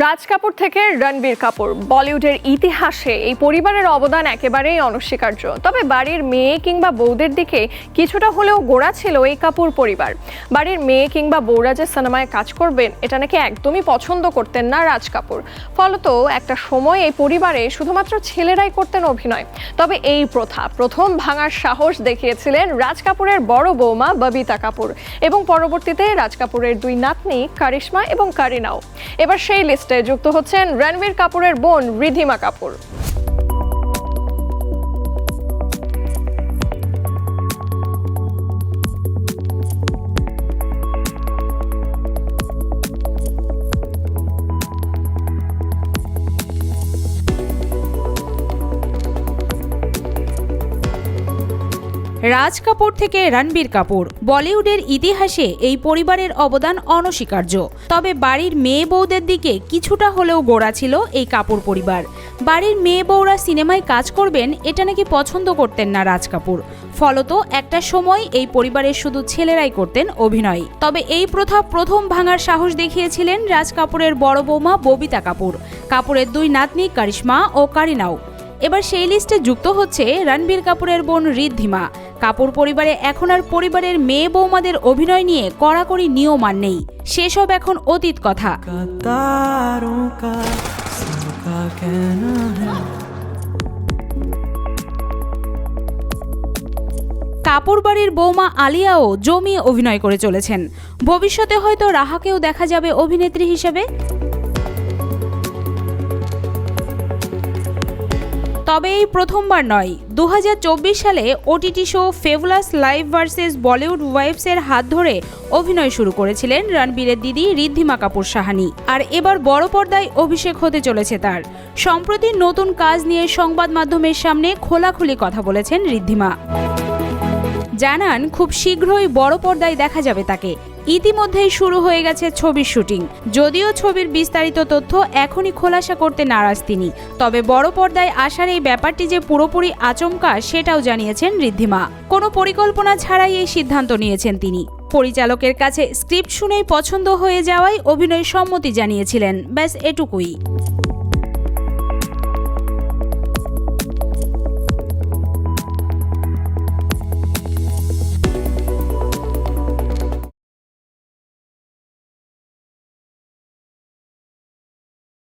রাজ কাপুর থেকে রণবীর কাপুর। বলিউডের ইতিহাসে এই পরিবারের অবদান একেবারেই অনস্বীকার্য। তবে বাড়ির মেয়ে কিংবা বউদের দিকে কিছুটা হলেও গোড়া ছিল এই কাপুর পরিবার। বাড়ির মেয়ে কিংবা বউরা যে সিনেমায় কাজ করবেন, এটা নাকি একদমই পছন্দ করতেন না রাজ কাপুর। ফলত একটা সময় এই পরিবারে শুধুমাত্র ছেলেরাই করতেন অভিনয়। তবে এই প্রথা, প্রথম ভাঙার সাহস দেখিয়েছিলেন রাজ কাপুরের বড় বৌমা ববিতা কাপুর। এবং পরবর্তীতে রাজ কাপুরের দুই নাতনি কারিশ্মা এবং কারিনাও। এবার সেই লিস্টে যুক্ত হচ্ছেন রণবীর কাপুরের বোন রিধিমা কাপুর। রাজ কাপুর থেকে রণবীর কাপুর। বলিউডের ইতিহাসে এই পরিবারের অবদান অনস্বীকার্য। তবে বাড়ির মেয়ে বউদের দিকে কিছুটা হলেও গোড়া ছিল এই কাপুর পরিবার। বাড়ির মেয়ে বউরা সিনেমায় কাজ করবেন, এটা নাকি পছন্দ করতেন না রাজ কাপুর। ফলত একটা সময় এই পরিবারের শুধু ছেলেরাই করতেন অভিনয়। তবে এই প্রথা প্রথম ভাঙার সাহস দেখিয়েছিলেন রাজ কাপুরের বড় বৌমা ববিতা কাপুর। কাপুরের দুই নাতনি কারিশ্মা ও কারিনাও। এবার সেই লিস্টে যুক্ত হচ্ছে রণবীর কাপুরের বোন রিদ্ধিমা কাপুর পরিবারে এখন আর পরিবারের মেয়ে বৌমাদের অভিনয় নিয়ে কড়াকড়ি নিয়ম আর নেই। সেসব এখন অতীত কথা। কাপুর বাড়ির বৌমা আলিয়াও জমিয়ে অভিনয় করে চলেছেন। ভবিষ্যতে হয়তো রাহাকেও দেখা যাবে অভিনেত্রী হিসেবে। তবে এই প্রথমবার নয়। দু সালে OTT show fabulous lives versus Bollywood ওয়াইফসের হাত ধরে অভিনয় শুরু করেছিলেন রণবীরের দিদি রিদ্ধিমা কাপুর সাহানি। আর এবার বড় পর্দায় অভিষেক হতে চলেছে তার। সম্প্রতি নতুন কাজ নিয়ে সংবাদ মাধ্যমের সামনে খোলাখুলি কথা বলেছেন রিদ্ধিমা জানান, খুব শীঘ্রই বড় পর্দায় দেখা যাবে তাকে। ইতিমধ্যেই শুরু হয়ে গেছে ছবির শুটিং। যদিও ছবির বিস্তারিত তথ্য এখনই খোলাসা করতে নারাজ তিনি। তবে বড় পর্দায় আসার এই ব্যাপারটি যে পুরোপুরি আচমকা, সেটাও জানিয়েছেন ঋদ্ধিমা। কোনো পরিকল্পনা ছাড়াই এই সিদ্ধান্ত নিয়েছেন তিনি। পরিচালকের কাছে স্ক্রিপ্ট শুনেই পছন্দ হয়ে যাওয়ায় অভিনয় সম্মতি জানিয়েছিলেন। ব্যাস, এটুকুই।